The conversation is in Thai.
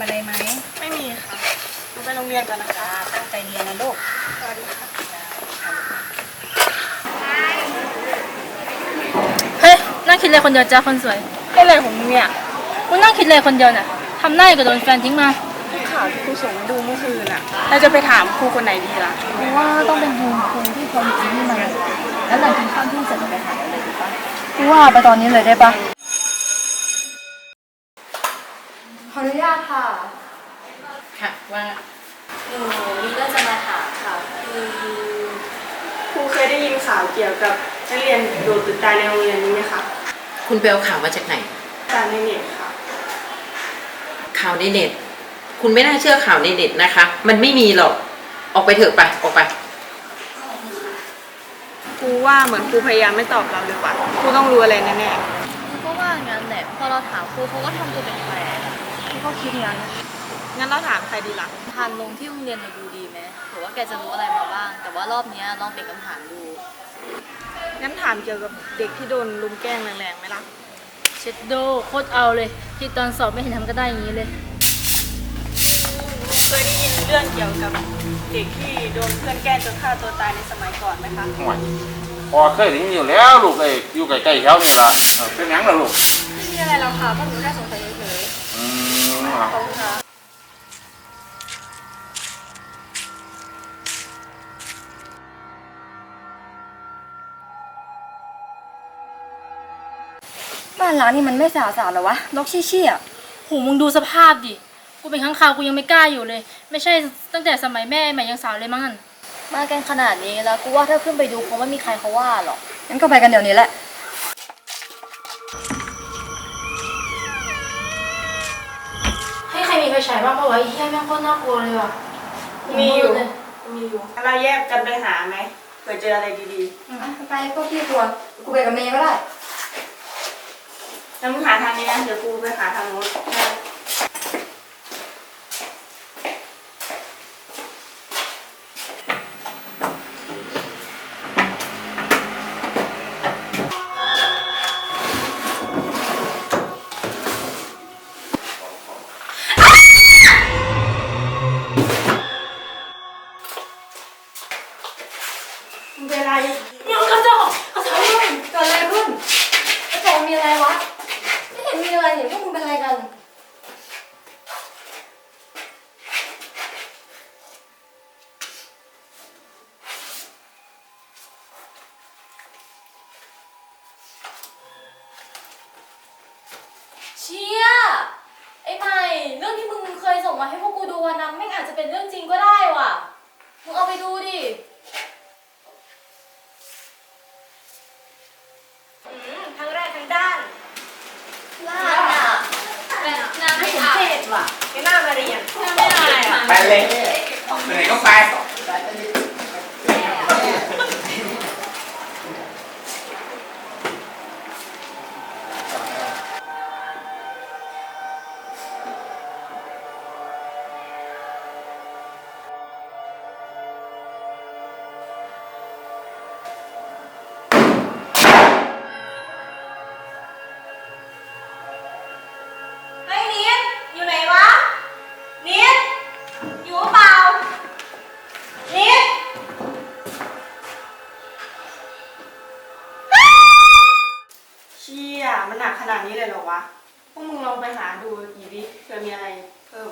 รือยังลูกลืมอะไรไหมไม่มีค่ะหนูไปโรงเรียนก่อนนะคะตั้งใจเรียนนะลูกสวัสดีค่ะเฮ้ยนั่งคิดอะไรคนเดียวจ้าคนสวยให้อะไรของมึงเนี่ยมึงนั่งคิดอะไรคนเดียวน่ะทำหน้าอย่างกับโดนแฟนทิ้งมาข่าวที่ครูส่งมาดูเมื่อคืนอะเราจะไปถามครูคนไหนดีล่ะกูว่าต้องเป็นยูคนที่คนจริงนี่มันแล้วหลังกินข้าวเที่ยงเสร็จจะไปหาอะไรดีปะกูว่าไปตอนนี้เลยได้ปะ ขออนุญาตค่ะค่ะว่าหนูมีเรื่องจะมาถามค่ะคือครูเคยได้ยินข่าวเกี่ยวกับนักเรียนโดดตึกตายในโรงเรียนนี้ไหมคะคุณไปเอาข่าวมาจากไหนจากในเน็ตค่ะ ข่าวในเน็ต คุณไม่น่าเชื่อข่าวในเน็ตนะคะ มันไม่มีหรอก ออกไปเถอะไป ออกไป ครูว่าเหมือนครูพยายามไม่ตอบเราเลยว่ะครูต้องรู้อะไรแน่ก็ว่างั้นแหละ พอเราถามครูเขาก็ทำตัวแปลก กูก็คิดงั้นๆงั้นเราถามใครดีล่ะๆทานลงที่โรงเรียนเราดูดีไหมหรือว่าแกจะรู้อะไรมาบ้าง แต่ว่ารอบเนี้ยลองเปลี่ยนคำถามดู งั้นถามเกี่ยวกับเด็กที่โดนลุมแกล้งแรงๆไหมล่ะ เช็ดโดโคตรเอาเลย ที่ตอนสอบไม่เห็นทำก็ได้อย่างนี้เลย เคยได้ยินเรื่องเกี่ยวกับเด็กที่โดนเพื่อนแกล้งจนฆ่าตัวตายในสมัยก่อนไหมคะห่วยพอเคยได้ยินอยู่แล้วลูกเอ้ยอยู่ใกล้ๆแถวนี่ล่ะเออเป็นหยังล่ะลูก ไม่มีอะไรหรอกค่ะเพราะหนูแค่สงสัยเฉยอื มอะๆขอบคุณค่ะบ้านร้างนี่มันไม่สะอาดสะอาดเหรอวะรกชี้ๆอะหูมึงดูสภาพดิ กูเป็นข้างคาวกูยังไม่กล้าอยู่เลย ไม่ใช่ตั้งแต่สมัยแม่ใหม่ยังสาวเลยมั้งนั่นมากันขนาดนี้แล้วกูว่าถ้าขึ้นไปดูคงไม่มีใครเขาว่าหรอกงั้นก็ไปกันเดี๋ยวนี้แหละ ฉายบ้างเพราะว่าไอ้เหี้ยแม่งโคตรน่ากลัวเลยว่ะมีอยู่ เลยมีอยู่งั้นเราแยกกันไปหาไหมเผื่อเจออะไรดีไปก็พี่กลัวกูไปกับเมย์ก็ได้ๆงั้นมึงหาทางนี้นะ เดี๋ยวครูไปหาทางโน้น มึงเป็นอะไรมึงก็จะออกเกิดอะไรขึ้นไอ้โจมีอะไรวะ ไม่เห็นมีอะไรเห็นพวกมึงเป็นอะไรกัน เชี่ยไอ้ใหม่เรื่องที่มึงเคยส่งมาให้พวกกูดูวันนั้นไม่งอาจจะเป็นเรื่องจริงก็ได้ว่ะ มึงเอาไปดูดิทั้งแรกทั้งด้านลาดอะเป็นน้ำไม่สมเพศว่ะ ไม่น่ามาเรียน ไม่ ได้อะไปเลยไปไหนก็ไปเขนาดนี้เลยเหรอวะ พวกมึงลองไปหาดูอีกดิเผื่อมีอะไรเพิ่ม